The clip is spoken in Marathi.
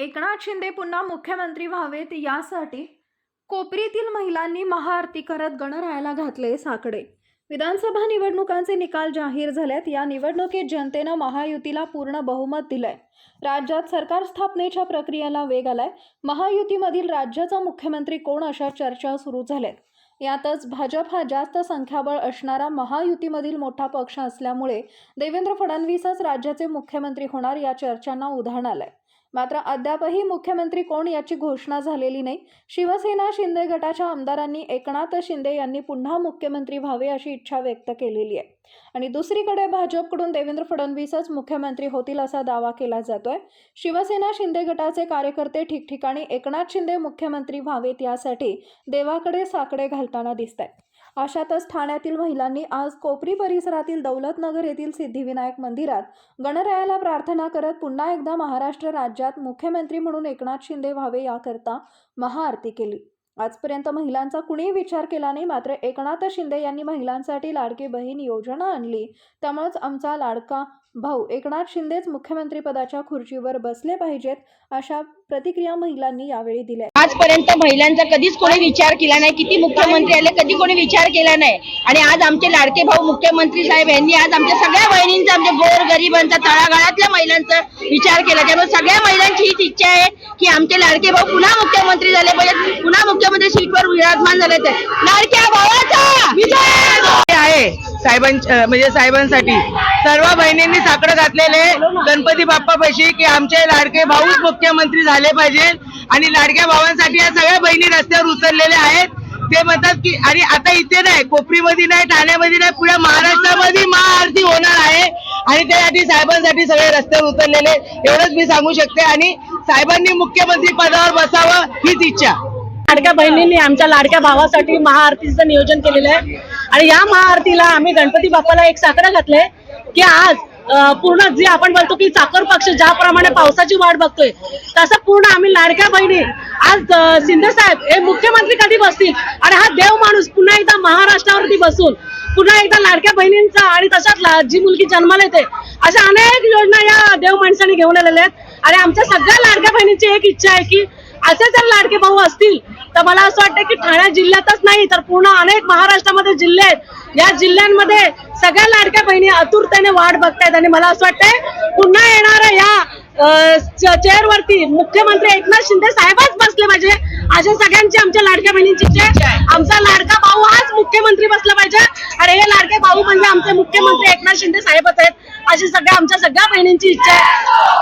एकनाथ शिंदे पुन्हा मुख्यमंत्री व्हावेत यासाठी कोपरीतील महिलांनी महाआरती करत गणरायाला घातले साकडे. विधानसभा निवडणुकांचे निकाल जाहीर झालेत. या निवडणुकीत जनतेनं महायुतीला पूर्ण बहुमत दिलंय. राज्यात सरकार स्थापनेच्या प्रक्रियेला वेग आलाय. महायुतीमधील राज्याचा मुख्यमंत्री कोण अशा चर्चा सुरू झाल्यात? यातच भाजप हा जास्त संख्याबळ असणारा महायुतीमधील मोठा पक्ष असल्यामुळे देवेंद्र फडणवीसच राज्याचे मुख्यमंत्री होणार या चर्चांना उधाण आलंय. मात्र अद्यापही मुख्यमंत्री कोण याची घोषणा झालेली नाही. शिवसेना शिंदे गटाच्या आमदारांनी एकनाथ शिंदे यांनी पुन्हा मुख्यमंत्री व्हावे अशी इच्छा व्यक्त केलेली आहे. आणि दुसरीकडे भाजपकडून देवेंद्र फडणवीसच मुख्यमंत्री होतील असा दावा केला जातोय. शिवसेना शिंदे गटाचे कार्यकर्ते ठिकठिकाणी एकनाथ शिंदे मुख्यमंत्री व्हावेत यासाठी देवाकडे साकडे घालताना दिसत आहेत अशातच ठाण्यातील महिलांनी आज कोपरी परिसरातील दौलतनगर येथील सिद्धिविनायक मंदिरात गणरायाला प्रार्थना करत पुन्हा एकदा महाराष्ट्र राज्यात मुख्यमंत्री म्हणून एकनाथ शिंदे व्हावे याकरता महाआरती केली. आजपर्यंत महिलांचा कुणीही विचार केला नाही मात्र एकनाथ शिंदे यांनी महिलांसाठी लाडकी बहीण योजना आणली. त्यामुळेच आमचा लाडका भाऊ एकनाथ शिंदेच मुख्यमंत्रीपदाच्या खुर्चीवर बसले पाहिजेत अशा प्रतिक्रिया महिलांनी यावेळी दिल्या. आजपर्यंत महिलांचा कधीच कोणी विचार केला नाही किती मुख्यमंत्री आले कधी कोणी विचार केला नाही. आणि आज आमचे लाडके भाऊ मुख्यमंत्री साहेब यांनी आज आमच्या सगळ्या बहिणींचा आमच्या गोर गरिबांचा तळागाळातल्या महिलांचा विचार केला. त्यामुळे सगळ्या महिलांची हीच इच्छा आहे की आमचे लाडके भाऊ पुन्हा मुख्यमंत्री झाले पाहिजेत. पुन्हा मुख्यमंत्री सीटवर विराजमान झाले ते लाडक्या भावाचा विजय! आहे साहेबांच्या म्हणजे साहेबांसाठी. सर्व बहिणींनी साकडं घातलेले गणपती बाप्पापाशी की आमचे लाडके भाऊच मुख्यमंत्री झाले पाहिजे. आणि लाडक्या भावांसाठी या सगळ्या बहिणी रस्त्यावर उतरलेल्या आहेत. ते म्हणतात की आणि आता इथे नाही कोपरीमध्ये नाही ठाण्यामध्ये नाही पुढे महाराष्ट्रामध्ये महाआरती होणार आहे. आणि त्यासाठी साहेबांसाठी सगळे रस्त्यावर उतरलेले एवढंच मी सांगू शकते. आणि साहेबांनी मुख्यमंत्री पदावर बसावं हीच इच्छा. लाडक्या बहिणींनी आमच्या लाडक्या भावासाठी महाआरतीचं नियोजन केलेलं आहे. आणि या महाआरतीला आम्ही गणपती बाप्पाला एक साकडं घातलंय की आज पूर्ण जे आपण बोलतो की चाकर पक्ष ज्याप्रमाणे पावसाची वाट बघतोय तसं पूर्ण आम्ही लाडक्या बहिणी आज शिंदे साहेब हे मुख्यमंत्री कधी बसतील? आणि हा देव माणूस पुन्हा एकदा महाराष्ट्रावरती बसून पुन्हा एकदा लाडक्या बहिणींचा आणि तशात जी मुलगी जन्माला येते अशा अनेक योजना या देव माणसाने घेऊन आलेल्या आहेत. आणि आमच्या सगळ्या लाडक्या बहिणींची एक इच्छा आहे की असे जर लाडके भाऊ असतील तर मला असं वाटतं की ठाणे जिल्ह्यातच नाही तर पूर्ण अनेक महाराष्ट्रामध्ये जिल्हे आहेत. या जिल्ह्यांमध्ये सगळ्या लाडक्या बहिणी आतुरतेने वाट बघतायत आणि मला असं वाटतंय पुन्हा येणाऱ्या या चेअरवरती मुख्यमंत्री एकनाथ शिंदे साहेबच बसले पाहिजे. अशा सगळ्यांची आमच्या लाडक्या बहिणींची इच्छा आहे. आमचा लाडका भाऊ हाच मुख्यमंत्री बसला पाहिजे. आणि हे लाडके भाऊ म्हणजे आमचे मुख्यमंत्री एकनाथ शिंदे साहेबच आहेत. अशी सगळ्या आमच्या सगळ्या बहिणींची इच्छा आहे.